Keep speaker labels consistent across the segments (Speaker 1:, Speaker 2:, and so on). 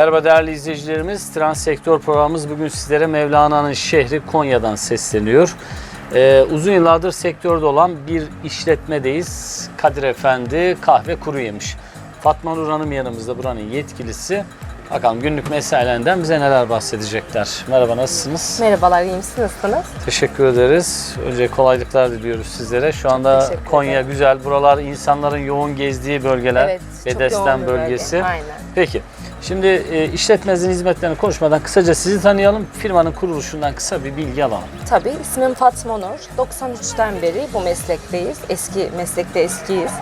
Speaker 1: Merhaba değerli izleyicilerimiz. Transsektör programımız bugün sizlere Mevlana'nın şehri Konya'dan sesleniyor. Ee, uzun yıllardır sektörde olan bir işletmedeyiz. Kadir Efendi Kahve Kuru Yemiş. Fatma Nur Hanım yanımızda buranın yetkilisi. Bakalım günlük mesailerinden bize neler bahsedecekler. Merhaba nasılsınız?
Speaker 2: Merhabalar, iyi misiniz? Nasılsınız?
Speaker 1: Teşekkür ederiz. Önce kolaylıklar diliyoruz sizlere. Şu anda
Speaker 2: Teşekkür
Speaker 1: Konya
Speaker 2: ederim.
Speaker 1: güzel. Buralar insanların yoğun gezdiği bölgeler.
Speaker 2: Evet, çok
Speaker 1: Bedesten
Speaker 2: yoğun bir bölge.
Speaker 1: bölgesi.
Speaker 2: Aynen.
Speaker 1: Peki. Şimdi e, işletmenizin hizmetlerini konuşmadan kısaca sizi tanıyalım. Firmanın kuruluşundan kısa bir bilgi alalım.
Speaker 2: Tabii, ismim Fatma Nur. 93'ten beri bu meslekteyiz. Eski meslekte eskiyiz.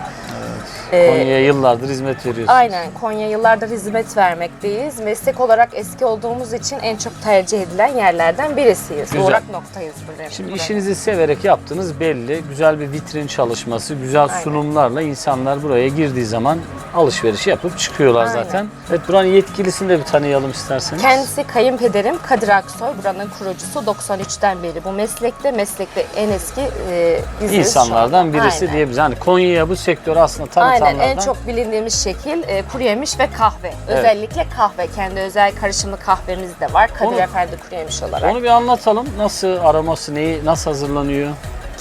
Speaker 2: Ee,
Speaker 1: Konya'ya yıllardır hizmet veriyorsunuz.
Speaker 2: Aynen, Konya yıllardır hizmet vermekteyiz. Meslek olarak eski olduğumuz için en çok tercih edilen yerlerden birisiyiz.
Speaker 1: Güzel.
Speaker 2: Uğrak noktayız buraya.
Speaker 1: Şimdi
Speaker 2: buraya.
Speaker 1: işinizi severek yaptığınız belli. Güzel bir vitrin çalışması, güzel
Speaker 2: Aynen.
Speaker 1: sunumlarla insanlar buraya girdiği zaman alışveriş yapıp çıkıyorlar
Speaker 2: Aynen.
Speaker 1: zaten. Evet buranın yetkilisini de bir tanıyalım isterseniz.
Speaker 2: Kendisi kayınpederim Kadir Aksoy. Buranın kurucusu 93'ten beri. Bu meslekte, meslekte en eski e, biziz şu
Speaker 1: İnsanlardan
Speaker 2: anda.
Speaker 1: birisi
Speaker 2: Aynen.
Speaker 1: diyebiliriz. Hani Konya'ya bu sektör aslında tanıtanlardan.
Speaker 2: Aynen en çok bilindiğimiz şekil e, kuru yemiş ve kahve. Özellikle kahve. Kendi özel karışımlı kahvemiz de var. Kadir
Speaker 1: Onu-
Speaker 2: Efendi kuru yemiş olarak.
Speaker 1: Onu bir anlatalım. Nasıl aroması, neyi, nasıl hazırlanıyor?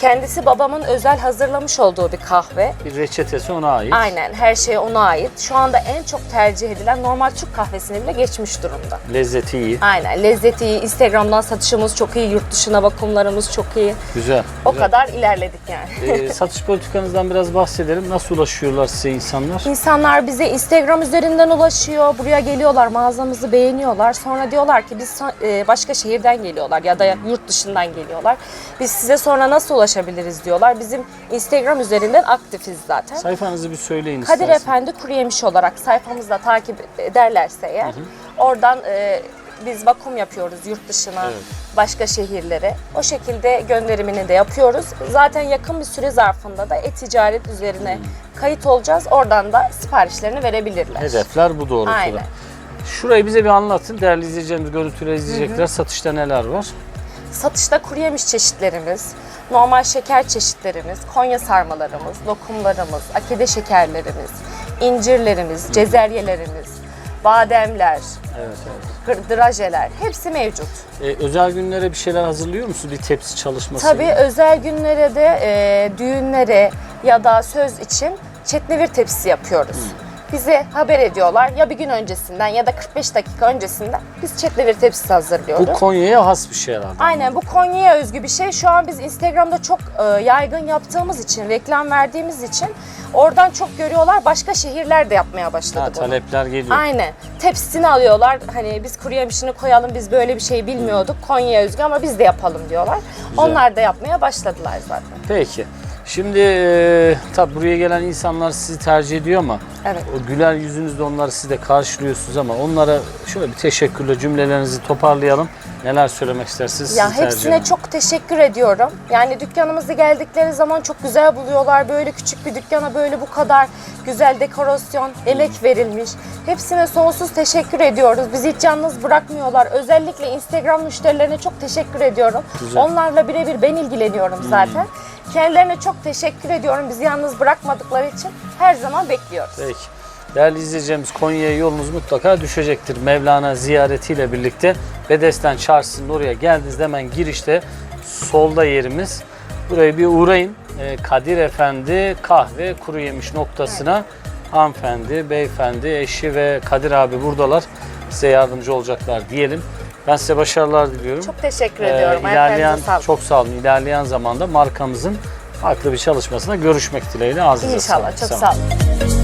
Speaker 2: Kendisi babamın özel hazırlamış olduğu bir kahve.
Speaker 1: Bir reçetesi ona ait.
Speaker 2: Aynen her şey ona ait. Şu anda en çok tercih edilen normal Türk kahvesine bile geçmiş durumda.
Speaker 1: Lezzeti iyi.
Speaker 2: Aynen lezzeti iyi. Instagram'dan satışımız çok iyi. Yurt dışına bakımlarımız çok iyi.
Speaker 1: Güzel.
Speaker 2: O
Speaker 1: güzel.
Speaker 2: kadar ilerledik yani.
Speaker 1: Ee, satış politikanızdan biraz bahsedelim. Nasıl ulaşıyorlar size insanlar?
Speaker 2: İnsanlar bize Instagram üzerinden ulaşıyor. Buraya geliyorlar, mağazamızı beğeniyorlar. Sonra diyorlar ki biz e, başka şehirden geliyorlar ya da yurt dışından geliyorlar. Biz size sonra nasıl ulaşabiliriz diyorlar. Bizim Instagram üzerinden aktifiz zaten.
Speaker 1: Sayfanızı bir söyleyin
Speaker 2: Kadir
Speaker 1: isterseniz.
Speaker 2: Efendi Kuru Yemiş olarak sayfamızda takip ederlerse eğer oradan e, biz vakum yapıyoruz yurt dışına,
Speaker 1: Evet.
Speaker 2: başka şehirlere. O şekilde gönderimini de yapıyoruz. Zaten yakın bir süre zarfında da e-ticaret üzerine kayıt olacağız. Oradan da siparişlerini verebilirler.
Speaker 1: Hedefler bu doğrultuda.
Speaker 2: Aynen.
Speaker 1: Şurayı bize bir anlatın. Değerli izleyicilerimiz görüntüyle izleyecekler. Satışta neler var?
Speaker 2: Satışta kuru yemiş çeşitlerimiz, normal şeker çeşitlerimiz, Konya sarmalarımız, lokumlarımız, akide şekerlerimiz, incirlerimiz, cezeryelerimiz, bademler,
Speaker 1: Evet, evet.
Speaker 2: drajeler hepsi mevcut.
Speaker 1: Ee, özel günlere bir şeyler hazırlıyor musunuz? Bir tepsi çalışması.
Speaker 2: Tabii özel günlere de e, düğünlere ya da söz için çetlevir tepsisi yapıyoruz. Bize haber ediyorlar ya bir gün öncesinden ya da 45 dakika öncesinden biz çetlevir tepsisi hazırlıyoruz.
Speaker 1: Bu Konya'ya has bir şey herhalde.
Speaker 2: Aynen bu Konya'ya özgü bir şey. Şu an biz Instagram'da çok e, yaygın yaptığımız için, reklam verdiğimiz için oradan çok görüyorlar. Başka şehirler de yapmaya başladı
Speaker 1: Ha,
Speaker 2: bunu.
Speaker 1: talepler geliyor.
Speaker 2: Aynen. Tepsisini alıyorlar. Hani biz kuru yemişini koyalım. Biz böyle bir şey bilmiyorduk. Konya'ya özgü ama biz de yapalım diyorlar. Onlar da yapmaya başladılar zaten.
Speaker 1: Peki. Şimdi e, tabi buraya gelen insanlar sizi tercih ediyor ama
Speaker 2: Evet.
Speaker 1: o güler yüzünüzle onları siz de karşılıyorsunuz ama onlara şöyle bir teşekkürle cümlelerinizi toparlayalım. Neler söylemek istersiniz?
Speaker 2: Ya
Speaker 1: sizi tercih
Speaker 2: hepsine
Speaker 1: eden?
Speaker 2: çok teşekkür ediyorum. Yani dükkanımızı geldikleri zaman çok güzel buluyorlar. Böyle küçük bir dükkana böyle bu kadar güzel dekorasyon, emek verilmiş. Hepsine sonsuz teşekkür ediyoruz. Bizi hiç yalnız bırakmıyorlar. Özellikle Instagram müşterilerine çok teşekkür ediyorum.
Speaker 1: Güzel.
Speaker 2: Onlarla birebir ben ilgileniyorum zaten. Kendilerine çok teşekkür ediyorum. Bizi yalnız bırakmadıkları için her zaman bekliyoruz.
Speaker 1: Peki. Değerli izleyicilerimiz Konya'ya yolunuz mutlaka düşecektir. Mevlana ziyaretiyle birlikte Bedesten Çarşısı'nın oraya geldiğinizde hemen girişte solda yerimiz. Buraya bir uğrayın. Ee, Kadir Efendi kahve kuru yemiş noktasına hanımefendi, beyefendi, eşi ve Kadir abi buradalar. Size yardımcı olacaklar diyelim. Ben size başarılar diliyorum.
Speaker 2: Çok teşekkür
Speaker 1: Ee,
Speaker 2: ediyorum.
Speaker 1: ilerleyen,
Speaker 2: Ayaklarınıza sağlık.
Speaker 1: çok sağ olun. İlerleyen zamanda markamızın farklı bir çalışmasına görüşmek dileğiyle ağzınıza
Speaker 2: İnşallah.
Speaker 1: sağlık.
Speaker 2: Çok
Speaker 1: Sağ olun.
Speaker 2: sağ olun.